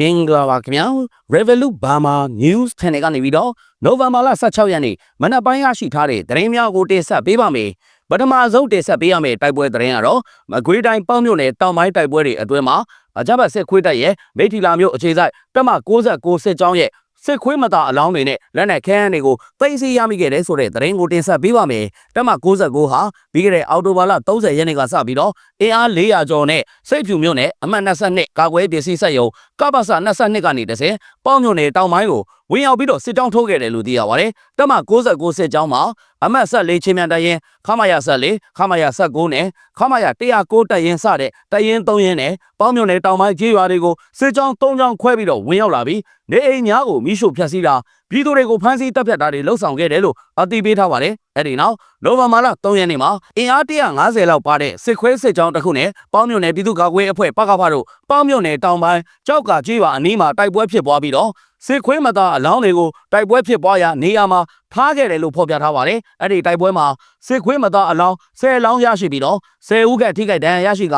မင်္ဂလာပါခင်ဗျာ Revolut Burma News Channel ကနေပြီးတော့ November လ16ရက်နေ့မနက်ပိုင်းရရှိထားတဲ့သတင်းများကိုတင်ဆက်ပေးပါမယ်ပထမဆုံးတင်ဆက်ပေးရမယ့်တိုက်ပွဲသတင်းကတော့မကွေးတိုင်းပေါ့မြို့နယ်တောင်ပိုင်းတိုက်ပွဲတွေအတွင်းမှာအကြမ်းဖက်စစ်ခွေးတပ်ရဲ့မိထီလာမြို့အခြေစိုက်တပ်မ69စစ်ကြောင်းရဲ့ စစ်ခွေးမသားအလောင်းတွေနဲ့လက်နက်ခဲယမ်းတွေကိုသိမ်းဆည်းရမိခဲ့တဲ့ဆိုတဲ့သတင်းကိုတင်ဆက်ပေးပါမယ်။တပ်မ69ဟာပြီးခဲ့တဲ့အောက်တိုဘာလ30ရက်နေ့ကစပြီးတော့အင်အား400ကျော်နဲ့စိတ်ဖြူမြို့နယ်အမှတ်22ကာကွယ်ပစ္စည်းစက်ရုံကပ္ပစ22ကနေတဆင်ပေါ့မြို့နယ်တောင်ပိုင်းကို ဝင်ရောက်ပြီးတော့စစ်ကြောင်းထိုးခဲ့တယ်လို့သိရပါတယ်။တပ်မ69စစ်ကြောင်းမှာအမှတ်14ချင်းမြန်တရင်ခမရ14ခမရ19နဲ့ခမရ109တရင်စတဲ့တရင်3ရင်နဲ့ပေါ့မြို့နယ်တောင်ပိုင်းကျေးရွာတွေကိုစစ်ကြောင်း3ကြောင်းခွဲပြီးတော့ဝင်ရောက်လာပြီးနေအိမ်များကိုမိရှို့ဖျက်ဆီးတာပြည်သူတွေကိုဖမ်းဆီးတပ်ဖြတ်တာတွေလှုပ်ဆောင်ခဲ့တယ်လို့အသိပေးထားပါတယ်။အဲဒီနောက်နိုဝင်ဘာလ3ရက်နေ့မှာအင်အား150လောက်ပါတဲ့စစ်ခွဲစစ်ကြောင်းတစ်ခုနဲ့ပေါင်းမြို့နယ်ပြည်သူ့ကာကွယ်အဖွဲ့ပကဖတို့ပေါင်းမြို့နယ်တောင်ပိုင်းကြောက်ကကြေးရွာအနီးမှာတိုက်ပွဲဖြစ်ပွားပြီးတော့စစ်ခွေးမသားအလောင်းတွေကိုတိုက်ပွဲဖြစ်ပွားရာနေရာမှာထားခဲ့တယ်လို့ဖော်ပြထားပါတယ်။အဲ့ဒီတိုက်ပွဲမှာစစ်ခွေးမသားအလောင်း10လောင်းရရှိပြီးတော့10ဦးခန့်ထိခိုက်ဒဏ်ရာရရှိက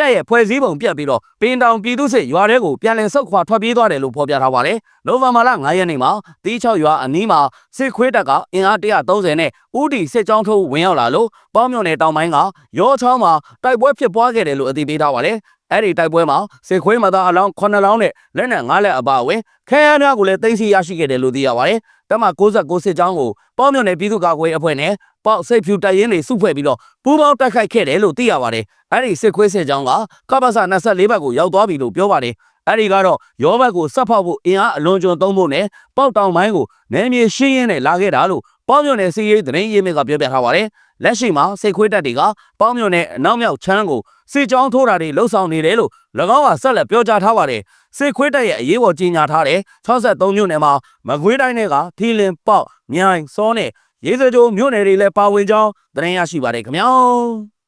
တက်ရဲ့ဖွဲ့စည်းပုံပြတ်ပြီးတော့ပင်တောင်ပြည်သူစစ်ရွာထဲကိုပြန်လည်ဆုတ်ခွာထွက်ပြေးသွားတယ်လို့ဖော်ပြထားပါတယ်။နိုဝင်ဘာလ9ရက်နေ့မှာတီး6ရွာအနီးမှာစစ်ခွေးတပ်ကအင်အား130နဲ့ဥတီစစ်ကြောင်းထိုးဝင်ရောက်လာလို့ပေါင်းမြို့နယ်တောင်ပိုင်းကရောချောင်းမှာတိုက်ပွဲဖြစ်ပွားခဲ့တယ်လို့အသိပေးထားပါတယ်။ အဲ့ဒီတိုက်ပွဲမှာစစ်ခွေးမသားအလောင်း9လောင်းနဲ့လက်နက်9လက်အပါအဝင်ခဲယမ်းများကိုလည်းသိမ်းဆည်းရရှိခဲ့တယ်လို့သိရပါတယ်။တမ69စစ်ကြောင်းကိုပေါင်းမြို့နယ်ပြည်သူ့ကာကွယ်အဖွဲ့နဲ့ပေါက်စိတ်ဖြူတပ်ရင်းတွေစုဖွဲ့ပြီးတော့ပူးပေါင်းတိုက်ခိုက်ခဲ့တယ်လို့သိရပါတယ်။အဲ့ဒီစစ်ခွေးစစ်ကြောင်းကကပ္ပစ24ဘက်ကိုရောက်သွားပြီလို့ပြောပါတယ်။အဲ့ဒီကတော့ရောဘက်ကိုစက်ဖောက်ဖို့အင်အားအလွန်ကျွံသုံးဖို့နဲ့ပေါက်တောင်ပိုင်းကိုနယ်မြေရှင်းရင်းနဲ့လာခဲ့တာလို့ပေါင်းမြို့နယ်စီရေးသတင်းရေးမြစ်ကပြောပြထားပါတယ်။လက်ရှိမှာစစ်ခွေးတပ်တွေကပေါင်းမြို့နယ်အနောက်မြောက်ချမ်းကို စစ်ကြောင်းထိုးတာတွေလှုပ်ဆောင်နေတယ်လို့၎င်းကဆက်လက်ပြောကြားထားပါတယ်။စစ်ခွေးတပ်ရဲ့အရေးပေါ်ကြီးညာထားတဲ့63မြို့နယ်မှာမကွေးတိုင်းတွေကထီလင်ပေါက်မြိုင်စောနဲ့ရေးစကြိုမြို့နယ်တွေလည်းပါဝင်ကြောင်းသတင်းရရှိပါတယ်ခင်ဗျာ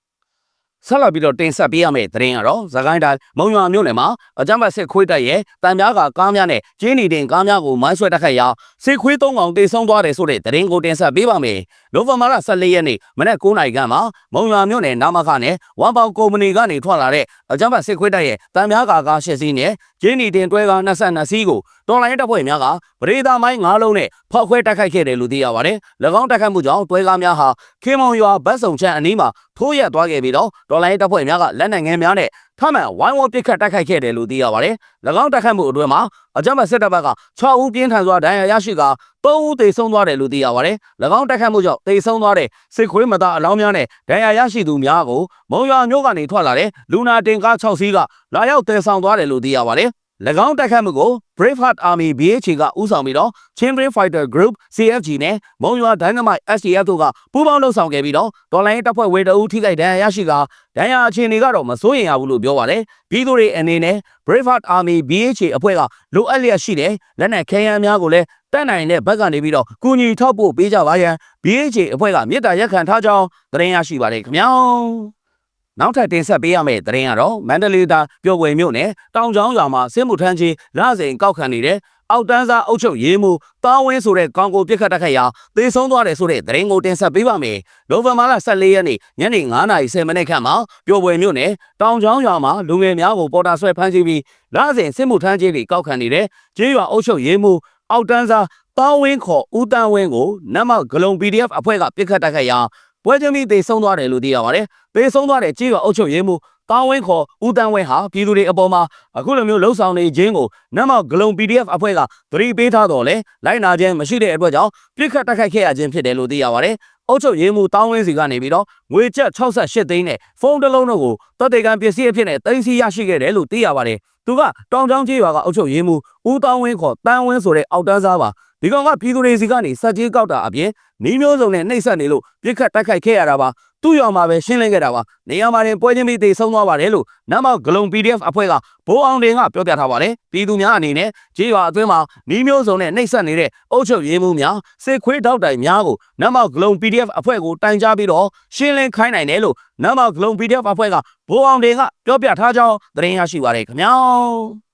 ဆက်လက်ပြီးတော့တင်ဆက်ပေးရမယ့်သတင်းကတော့သခိုင်းတိုင်းမုံရွာမြို့နယ်မှာအကြမ်းဖက်စစ်ခွေးတပ်ရဲ့တံပြားကကားများနဲ့ကျင်းနေတဲ့ကားများကိုမိုင်းဆွဲတိုက်ခိုက်ရာစစ်ခွေးသုံးကောင်တေဆုံးသွားတယ်ဆိုတဲ့သတင်းကိုတင်ဆက်ပေးပါမယ်။နိုဝင်ဘာလ14ရက်နေ့မနက်9:00နာရီခန့်မှာမုံရွာမြို့နယ်နာမခနဲ့ဝမ်ပေါင်ကုမ္ပဏီကနေထွက်လာတဲ့အကြမ်းဖက်စစ်ခွေးတပ်ရဲ့တံပြားကကားရှစ်စီးနဲ့ကျင်းနေတဲ့တွဲကား22စီးကိုတော်လိုင်းတပ်ဖွဲ့များကပရိသာမိုင်း9လုံးနဲ့ဖောက်ခွဲတိုက်ခိုက်ခဲ့တယ်လို့သိရပါတယ်။၎င်းတိုက်ခိုက်မှုကြောင့်တွဲကားများဟာခေမောင်ရွာဗတ်စုံချမ်းအနီးမှာ ထိုးရက်သွားခဲ့ပြီးတော့ဒေါ်လာရေးတပ်ဖွဲ့များကလက်နက်ငယ်များနဲ့ထမှန်ဝိုင်းဝန်းပစ်ခတ်တိုက်ခိုက်ခဲ့တယ်လို့သိရပါတယ်။၎င်းတိုက်ခိုက်မှုအတွင်းမှာအကြမ်းဖက်စစ်တပ်ဘက်က6ဦးပြင်းထန်စွာဒဏ်ရာရရှိကာ3ဦးသေဆုံးသွားတယ်လို့သိရပါတယ်။၎င်းတိုက်ခိုက်မှုကြောင့်သေဆုံးသွားတဲ့စစ်ခွေးမသားအလောင်းများနဲ့ဒဏ်ရာရရှိသူများကိုမုံရွာမြို့ကနေထွက်လာတဲ့လူနာတင်ကား6စီးကလာရောက်တည်ဆောင်သွားတယ်လို့သိရပါတယ်။၎ င်းတိုက်ခတ်မှုကို Braveheart Army BHA ကဦးဆောင်ပြီးတော့ Champion Fighter Group CFG နဲ့မုံရွာ Dynamite SDF တို့ကပူးပေါင်းလှုပ်ဆောင်ခဲ့ပြီးတော့ဒေါ်လာရေးတပ်ဖွဲ့ဝေတအူးထိခိုက်ဒဏ်ရာရရှိကဒဏ်ရာအခြေအနေကတော့မစိုးရိမ်ရဘူးလို့ပြောပါတယ်ပြည်သူတွေအနေနဲ့ Braveheart Army BHA အဖွဲ့ကလိုအပ်လျက်ရှိတဲ့လက်နက်ခဲယမ်းများကိုလည်းတက်နိုင်တဲ့ဘက်ကနေပြီးတော့ကူညီထောက်ပို့ပေးကြပါရန် BHA အဖွဲ့ကမြစ်တာရက်ခံထားကြောင်းသတင်းရရှိပါတယ်ခင်ဗျာ နောက်ထပ်တင်ဆက်ပေးရမယ့်သတင်းကတော့မန္တလေးသားပျော်ွယ်မြို့နယ်တောင်ချောင်းရွာမှာစစ်မှုထမ်းကြီးလစဉ်ကောက်ခံနေတဲ့အောက်တန်းစားအုပ်ချုပ်ရေးမှုတာဝင်းဆိုတဲ့ကောင်ကိုပြစ်ခတ်တက်ခတ်ရာသေဆုံးသွားတယ်ဆိုတဲ့သတင်းကိုတင်ဆက်ပေးပါမယ်။နိုဝင်ဘာလ14ရက်နေ့ညနေ9:30မိနစ်ခန့်မှာပျော်ပွဲမြို့နယ်တောင်ချောင်းရွာမှာလူငယ်များကိုပေါ်တာဆွဲဖမ်းဆီးပြီးလစဉ်စစ်မှုထမ်းကြီးတွေကောက်ခံနေတဲ့ကျေးရွာအုပ်ချုပ်ရေးမှုအောက်တန်းစားတာဝင်းခေါ်ဦးတန်းဝင်းကိုနတ်မောက်ဂလုံ PDF အဖွဲ့ကပြစ်ခတ်တက်ခတ်ရာ ပွဲချင်းပြီးသေဆုံးသွားတယ်လို့သိရပါတယ်။သေဆုံးသွားတဲ့ကြေးရွာအုပ်ချုပ်ရေးမှူးတာဝင်းခေါ်ဦးတန်းဝင်းဟာပြည်သူတွေအပေါ်မှာအခုလိုမျိုးလှုပ်ဆောင်နေခြင်းကိုနတ်မောက်ဂလုံ PDF အဖွဲ့ကသတိပေးထားတော့လေလိုက်နာခြင်းမရှိတဲ့အတွက်ကြောင့်ပြစ်ခတ်တိုက်ခိုက်ခဲ့ရခြင်းဖြစ်တယ်လို့သိရပါတယ်။အုပ်ချုပ်ရေးမှူးတောင်းဝင်းစီကနေပြီးတော့ငွေကျပ်68သိန်းနဲ့ဖုန်းတစ်လုံးတို့ကိုတပ်တေကန်ပစ္စည်းအဖြစ်နဲ့တင်စီရရှိခဲ့တယ်လို့သိရပါတယ်။သူကတောင်ချောင်းကျေးရွာကအုပ်ချုပ်ရေးမှူးဦးတောင်းဝင်းခေါ်တန်းဝင်းဆိုတဲ့အောက်တန်းစားပါ ဒီကောင်ကပြည်သူတွေစီကနေစက်ကြီးကောက်တာအပြင်နီးမျိုးစုံနဲ့နှိပ်စက်နေလို့ပြစ်ခတ်တိုက်ခိုက်ခဲ့ရတာပါသူ့ရွာမှာပဲရှင်းလင်းခဲ့တာပါနေရာမှာတင်ပွဲချင်းပြီးတေဆုံးသွားပါတယ်လို့နမောက်ဂလုံ PDF အဖွဲ့ကဘိုးအောင်တင်ကပြောပြထားပါတယ်ပြည်သူများအနေနဲ့ကြေးရွာအတွင်းမှာနီးမျိုးစုံနဲ့နှိပ်စက်နေတဲ့အုပ်ချုပ်ရေးမှုများစစ်ခွေးတောက်တိုင်များကိုနမောက်ဂလုံ PDF အဖွဲ့ကိုတိုင်ကြားပြီးတော့ရှင်းလင်းခိုင်းနိုင်တယ်လို့နမောက်ဂလုံ PDF အဖွဲ့ကဘိုးအောင်တင်ကပြောပြထားကြောင်းသတင်းရရှိပါတယ်ခင်ဗျာ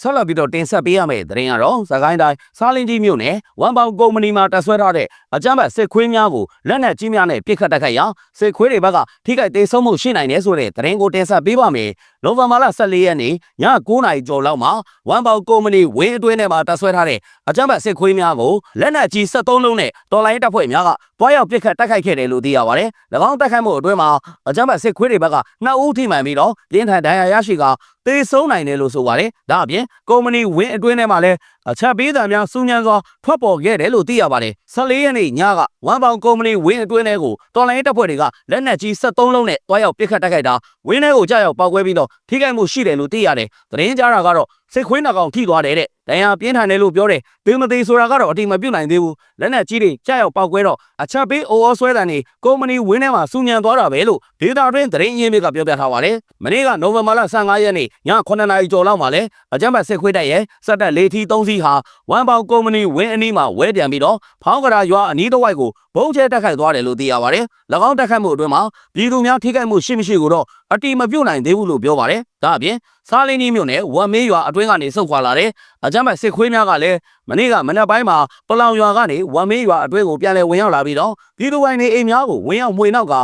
ဆက်လက်ပြီးတော့တင်ဆက်ပေးရမယ့်သတင်းကတော့သခိုင်းတိုင်းစားလင်းကြီးမြို့နယ်ဝမ်ပေါင်ကုမ္ပဏီမှာတပ်ဆွဲထားတဲ့အကြမ်းဖက်စစ်ခွေးများကိုလက်နက်ကြီးများနဲ့ပစ်ခတ်တိုက်ခိုက်ရာစစ်ခွေးတွေဘက်ကထိခိုက်ဒေဆုံးမှုရှိနိုင်တယ်ဆိုတဲ့သတင်းကိုတင်ဆက်ပေးပါမယ်။နိုဝင်ဘာလ14ရက်နေ့ည9:00နာရီကျော်လောက်မှာဝမ်ပေါင်ကုမ္ပဏီဝင်းအတွင်းထဲမှာတပ်ဆွဲထားတဲ့အကြမ်းဖက်စစ်ခွေးများကိုလက်နက်ကြီး73လုံးနဲ့တော်လိုင်းတပ်ဖွဲ့များကတွားရောက်ပစ်ခတ်တိုက်ခိုက်ခဲ့တယ်လို့သိရပါတယ်။၎င်းတိုက်ခိုက်မှုအတွင်းမှာအကြမ်းဖက်စစ်ခွေးတွေဘက်ကနှစ်ဦးထိမှန်ပြီးတော့ပြင်းထန်ဒဏ်ရာရရှိကသေဆုံးနိုင်တယ်လို့ဆိုပါတယ်။ဒါအပြင်ကုမ္ပဏီဝင်းအတွင်းထဲမှာလည်းအချက်ပေးတာများစူးညံစွာထွက်ပေါ်ခဲ့တယ်လို့သိရပါတယ်။14ရက်နေ့ညကဝမ်ပေါင်ကုမ္ပဏီဝင်းအတွင်းထဲကိုတော်လိုင်းတပ်ဖွဲ့တွေကလက်နက်ကြီး73လုံးနဲ့တွားရောက်ပစ်ခတ်တိုက်ခိုက်တာဝင်းထဲကိုကြောက်ရောက်ပောက်ကွဲပြီးတော့ထိခိုက်မှုရှိတယ်လို့သိရတယ်။သတင်းကြားတာကတော့စစ်ခွေးနှကောင်ထိသွားတယ်တဲ့။ ဒဏ်ရာပြင်းထန်တယ်လို့ပြောတယ်။သေမသေးဆိုတာကတော့အတိမပြုတ်နိုင်သေးဘူး။လက်နက်ကြီးတွေကြောက်ရောက်ပောက်ကွဲတော့အချက်ပေးအိုအောဆွဲတန်နေကုမ္ပဏီဝင်းထဲမှာစူညံသွားတာပဲလို့ဒေတာတွင်သတင်းရင်းမြစ်ကပြောပြထားပါတယ်။မနေ့ကနိုဝင်ဘာလ15ရက်နေ့ည9နာရီကျော်လောက်မှာလဲအကြမ်းဖက်စစ်ခွေးတပ်ရဲ့စက်တပ်လေးထီ3စီးဟာဝမ်ပေါင်ကုမ္ပဏီဝင်းအနီးမှာဝဲပြန်ပြီးတော့ဖောင်းကရာရွာအနီးတစ်ဝိုက်ကိုဘုံကျဲတက်ခိုက်သွားတယ်လို့သိရပါတယ်။၎င်းတက်ခိုက်မှုအတွင်းမှာပြည်သူများထိခိုက်မှုရှိမရှိကိုတော့ အတိမပြုတ်နိုင်သေးဘူးလို့ပြောပါတယ်။ဒါအပြင်စားလင်းကြီးမြို့နယ်ဝမ်မေးရွာအတွင်းကနေဆုတ်ခွာလာတဲ့အကြမ်းဖက်စစ်ခွေးများကလည်းမနေ့ကမနက်ပိုင်းမှာပလောင်ရွာကနေဝမ်မေးရွာအတွင်းကိုပြန်လည်ဝင်ရောက်လာပြီးတော့ပြည်သူပိုင်းနေအိမ်များကိုဝင်ရောက်မှွေနောက်က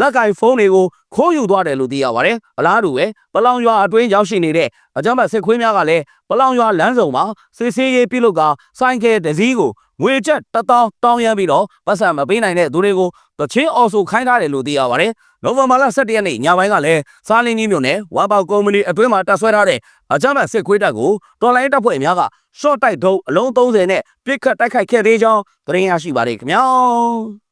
လက်ကင်ဖုန်းတွေကိုခိုးယူသွားတယ်လို့သိရပါတယ်။အလားတူပဲပလောင်ရွာအတွင်းရောက်ရှိနေတဲ့အကြမ်းဖက်စစ်ခွေးများကလည်းပလောင်ရွာလမ်းစုံမှာစစ်ဆေးရေးပြုလုပ်ကစိုင်းခဲတစည်းကိုငွေချက်တတောင်းတောင်းရမ်းပြီးတော့ပတ်စံမပေးနိုင်တဲ့သူတွေကိုတချင်းအော်ဆိုခိုင်းထားတယ်လို့သိရပါတယ်။နိုဝင်ဘာလ17ရက်နေ့ညပိုင်းကလည်းစားလင်းကြီးမြို့နယ်ဝါပေါကုမ္ပဏီအတွင်းမှာတပ်ဆွဲထားတဲ့အကြမ်းဖက်စစ်ခွေးတပ်ကိုတော်လိုင်းတပ်ဖွဲ့များကရှော့တိုက်ဒုံးအလုံး30နဲ့ပစ်ခတ်တိုက်ခိုက်ခဲ့သေးကြောင်းသတင်းရရှိပါတယ်ခင်ဗျာ။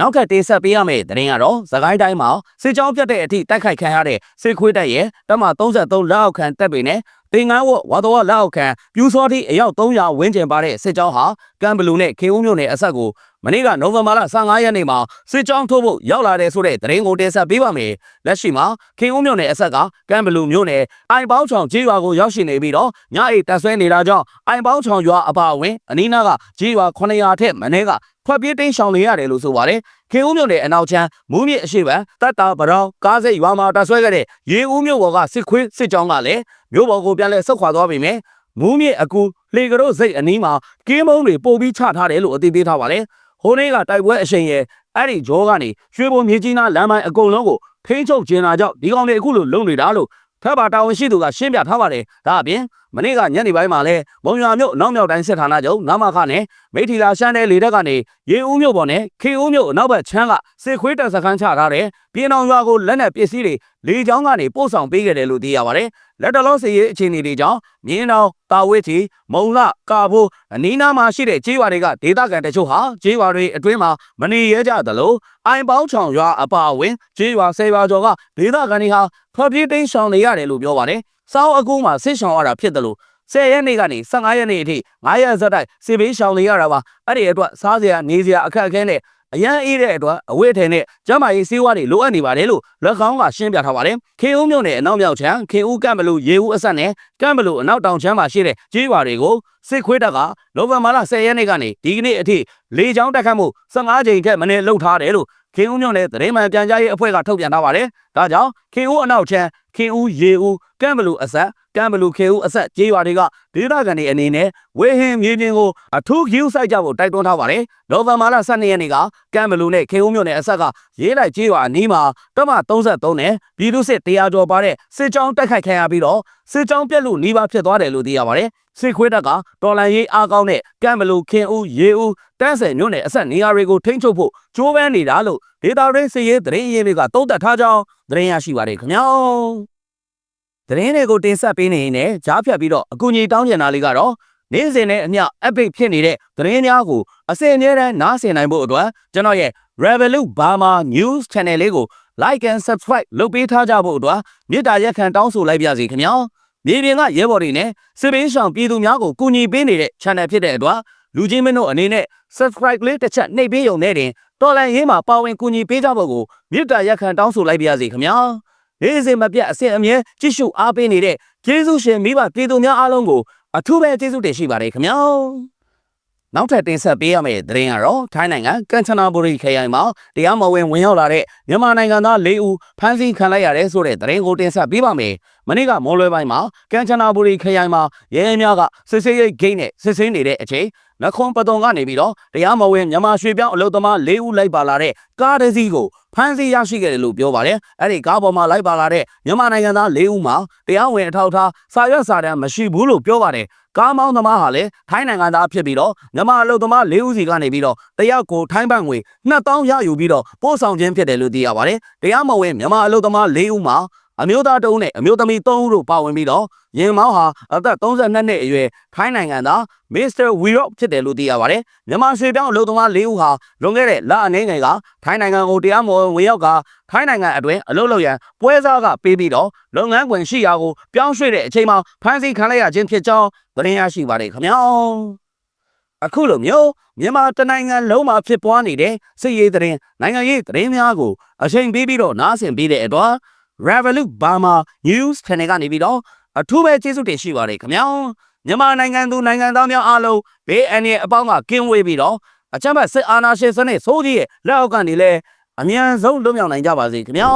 နောက်ကတေးဆက်ပေးရမယ့်သတင်းကတော့သခိုင်းတိုင်းမှာစစ်ကြောင်းပြတ်တဲ့အထိတိုက်ခိုက်ခံရတဲ့စစ်ခွေးတပ်ရဲ့တမ33လက်အောက်ခံတပ်တွေနဲ့တင်ငန်းဝဝါတော်လက်အောက်ခံပြူစောတိအယောက်300ဝန်းကျင်ပါတဲ့စစ်ကြောင်းဟာကမ်ဘလူနဲ့ခေဦးမြို့နယ်အဆက်ကို မနေ့ကနိုဝင်ဘာလ15ရက်နေ့မှာစစ်ကြောင်းထိုးဖို့ရောက်လာတဲ့ဆိုတဲ့သတင်းကိုတင်ဆက်ပေးပါမယ်။လက်ရှိမှာခေဦးမြို့နယ်အဆက်ကကမ်ဘလူမြို့နယ်အိုင်ပေါင်းချောင်ကျေးရွာကိုရောက်ရှိနေပြီးတော့ညအိတ်တက်ဆွဲနေတာကြောင့်အိုင်ပေါင်းချောင်ရွာအပါအဝင်အနီးနားကကျေးရွာ900ထက်မနည်းကထွက်ပြေးတိမ်းရှောင်နေရတယ်လို့ဆိုပါတယ်။ခေဦးမြို့နယ်အနောက်ချမ်းမူးမြစ်အရှိတ်တပ်တာဗရောင်ကားစိတ်ရွာမှာတက်ဆွဲခဲ့တဲ့ရေဦးမြို့ပေါ်ကစစ်ခွေးစစ်ကြောင်းကလည်းမြို့ပေါ်ကိုပြန်လဲဆုတ်ခွာသွားပြီမယ်။မူးမြစ်အကူလေကရိုးစိတ်အနီးမှာကင်းမုံတွေပို့ပြီးချထားတယ်လို့အသိပေးထားပါတယ်။ ဟိုနေ့ကတိုက်ပွဲအရှိန်ရဲ့အဲ့ဒီဂျောကနေရွှေဘုံမြေကြီးနားလမ်းပိုင်းအကုန်လုံးကိုထိန်းချုပ်ကျင်းလာကြောင့်ဒီကောင်တွေအခုလိုလုံနေတာလို့ထပ်ပါတာဝန်ရှိသူကရှင်းပြထားပါတယ်။ဒါအပြင်မနေ့ကညနေပိုင်းမှာလဲမုံရွာမြို့အနောက်မြောက်တိုင်းစစ်ဌာနချုပ်နမခနဲ့မိထီလာရှမ်းတဲ့လေတက်ကနေရေဦးမြို့ပေါ်နဲ့ခေဦးမြို့အနောက်ဘက်ချမ်းကစစ်ခွေးတပ်စခန်းချထားတဲ့ပြည်အောင်ရွာကိုလက်နက်ပစ္စည်းတွေလေကြောင်းကနေပို့ဆောင်ပေးခဲ့တယ်လို့သိရပါတယ်။ လက်တလုံးစီရေးအခြေအနေတွေကြောင့်မြင်းတော်တာဝစ်တီမုံလကာဖို့အနီးနားမှာရှိတဲ့ကျေးရွာတွေကဒေသခံတချို့ဟာကျေးရွာတွေအတွင်းမှာမနေရကြသလိုအိုင်ပေါင်းချောင်ရွာအပါအဝင်ကျေးရွာဆယ်ရွာကျော်ကဒေသခံတွေဟာထွက်ပြေးတိမ်းရှောင်နေရတယ်လို့ပြောပါတယ်။စောင်းအကူမှာဆစ်ရှောင်ရတာဖြစ်တယ်လို့10ရက်နေ့ကနေ15ရက်နေ့အထိ9ရက်ဇက်တိုက်စေဘေးရှောင်နေရတာပါအဲ့ဒီအတွက်စားစရာနေစရာအခက်အခဲနဲ့ အရန်အေးတဲ့အတွက်အဝိထဲနဲ့ကျမကြီးစေးဝါးတွေလိုအပ်နေပါတယ်လို့လက်ကောင်းကရှင်းပြထားပါတယ်ခေဦးမြို့နယ်အနောက်မြောက်ချမ်းခေဦးကန့်ဘလူရေဦးအဆက်နဲ့ ကန့်ဘလူအနောက်တောင်ချမ်းမှာရှိတဲ့ကျေးရွာတွေကိုစစ်ခွေးတပ်ကနိုဝင်ဘာလ10ရက်နေ့ကနေဒီကနေ့အထိလေကြောင်းတက်ခတ်မှု15ကြိမ်ထက်မနည်းလုပ်ထားတယ်လို့ခေဦးမြို့နယ်သတင်းမှန်ပြန်ကြားရေးအဖွဲ့ကထုတ်ပြန်ထားပါတယ်ဒါကြောင့်ခေဦးအနောက်ချမ်းခေဦးရေဦးကန့်ဘလူအဆက်ကမ်ဘလူခေဦးအဆက်ကျေးရွာတွေကဒေသခံတွေအနေနဲ့ဝေဟင်မြေပြင်ကိုအထူးဂရုစိုက်ကြဖို့တိုက်တွန်းထားပါတယ်။နိုဝင်ဘာလ12ရက်နေ့ကကမ်ဘလူနဲ့ခေဦးမြို့နယ်အဆက်ကရေးလိုက်ကျေးရွာအနီးမှာတမ33နဲ့ပြည်သူစစ်တရားကျော်ပါတဲ့စစ်ကြောင်းတိုက်ခိုက်ခံရပြီးတော့စစ်ကြောင်းပြက်လို့နှီးပါဖြစ်သွားတယ်လို့သိရပါတယ်။စစ်ခွေးတပ်ကတော်လန်ရေးအားကောင်းတဲ့ကမ်ဘလူခင်ဦးရေဦးတန်းဆယ်မြို့နယ်အဆက်နေရာတွေကိုထိန်းချုပ်ဖို့ကြိုးပမ်းနေတာလို့ဒေတာရင်းစည်ရေးသတင်းရင်းတွေကတုံ့တက်ထားကြောင်းသတင်းရရှိပါတယ်ခင်ဗျာ။သတင်းတွေကိုတင်ဆက်ပေးနေရင်လည်းကြားဖြတ်ပြီးတော့အကူအညီတောင်းကျင်တာလေးကတော့နေ့စဉ်နဲ့အမျှ update ဖြစ်နေတဲ့သတင်းများကိုအစဉ်အမြဲတမ်းနားဆင်နိုင်ဖို့အတွက်ကျွန်တော်ရဲ့ Revolut Burma News Channel လေးကို Like and Subscribe လုပ်ပေးထားကြဖို့အတွက်မေတ္တာရက်ခံတောင်းဆိုလိုက်ပါစီခင်ဗျာမြေပြင်ကရဲဘော်တွေနဲ့စစ်ပေးဆောင်ပြည်သူများကိုကူညီပေးနေတဲ့ channel ဖြစ်တဲ့အတွက်လူချင်းမင်းတို့အနေနဲ့ subscribe လေးတစ်ချက်နှိပ်ပေးရုံနဲ့တင်တော်လန်ရေးမှာပါဝင်ကူညီပေးကြဖို့ကိုမေတ္တာရက်ခံတောင်းဆိုလိုက်ပါစီခင်ဗျာနေ့စဉ်မပြတ်အစဉ်အမြဲကြည့်ရှုအားပေးနေတဲ့ကျေးဇူးရှင်မိဘပြည်သူများအားလုံးကိုအထူးပဲကျေးဇူးတင်ရှိပါတယ်ခင်ဗျာ နောက်ထပ်တင်ဆက်ပေးရမယ့်သတင်းကတော့ထိုင်းနိုင်ငံကန်ချနာဘူရီခရိုင်မှာတရားမဝင်ဝင်ရောက်လာတဲ့မြန်မာနိုင်ငံသား၄ဦးဖမ်းဆီးခံလိုက်ရတယ်ဆိုတဲ့သတင်းကိုတင်ဆက်ပေးပါမယ်။မနေ့ကမော်လွယ်ပိုင်းမှာကန်ချနာဘူရီခရိုင်မှာရဲရဲများကစစ်ဆေးရေးဂိတ်နဲ့စစ်ဆေးနေတဲ့အချိန် နခွန်ပတုံကနေပြီးတော့တရားမဝင်မြန်မာရွှေပြောင်းအလုပ်သမား၄ဦးလိုက်ပါလာတဲ့ကားတစ်စီးကိုဖမ်းဆီးရရှိခဲ့တယ်လို့ပြောပါတယ်။အဲ့ဒီကားပေါ်မှာလိုက်ပါလာတဲ့မြန်မာနိုင်ငံသား၄ဦးမှာတရားဝင်အထောက်အထားစာရွက်စာတမ်းမရှိဘူးလို့ပြောပါတယ်။ကားမောင်းသမားဟာလည်းထိုင်းနိုင်ငံသားဖြစ်ပြီးတော့မြန်မာအလုပ်သမား၄ဦးစီကနေပြီးတော့တယောက်ကိုထိုင်းဘတ်ငွေ2000ရယူပြီးတော့ပို့ဆောင်ခြင်းဖြစ်တယ်လို့သိရပါတယ်။တရားမဝင်မြန်မာအလုပ်သမား၄ဦးမှာ အမျိုးသားတဦးနဲ့အမျိုးသမီး3ဦးတို့ပါဝင်ပြီးတော့ရင်မောင်းဟာအသက်32နှစ်အရွယ်ထိုင်းနိုင်ငံသားမစ္စတာဝီရော့ဖြစ်တယ်လို့သိရပါတယ်။မြန်မာရွှေပြောင်းအလုပ်သမား၄ဦးဟာလွန်ခဲ့တဲ့လအနေငယ်ကထိုင်းနိုင်ငံကိုတရားမဝင်ဝင်ရောက်ကထိုင်းနိုင်ငံအတွင်းအလုပ်လုပ်ရန်ပွဲစားကပေးပြီးတော့လုပ်ငန်းခွင်ရှိရာကိုပြောင်းရွှေ့တဲ့အချိန်မှာဖမ်းဆီးခံလိုက်ရခြင်းဖြစ်ကြောင်းသတင်းရရှိပါတယ်ခင်ဗျာ။အခုလိုမျိုးမြန်မာတနိုင်ငံလုံးမှာဖြစ်ပွားနေတဲ့စစ်ရေးသတင်းနိုင်ငံရေးသတင်းများကိုအချိန်ပေးပြီးတော့နားဆင်ပေးတဲ့အတွက် Revolut Burma News Channel ကနေပြီးတော့အထူးပဲကျေးဇူးတင်ရှိပါတယ်ခင်ဗျာမြန်မာနိုင်ငံသူနိုင်ငံသားများအားလုံးဘေးအန္တရာယ်အပေါင်းကကင်းဝေးပြီးတော့အချမ်းဘတ်စစ်အာဏာရှင်စနစ်ဆိုးကြီးရဲ့လက်အောက်ကနေလဲအမြန်ဆုံးလွတ်မြောက်နိုင်ကြပါစေခင်ဗျာ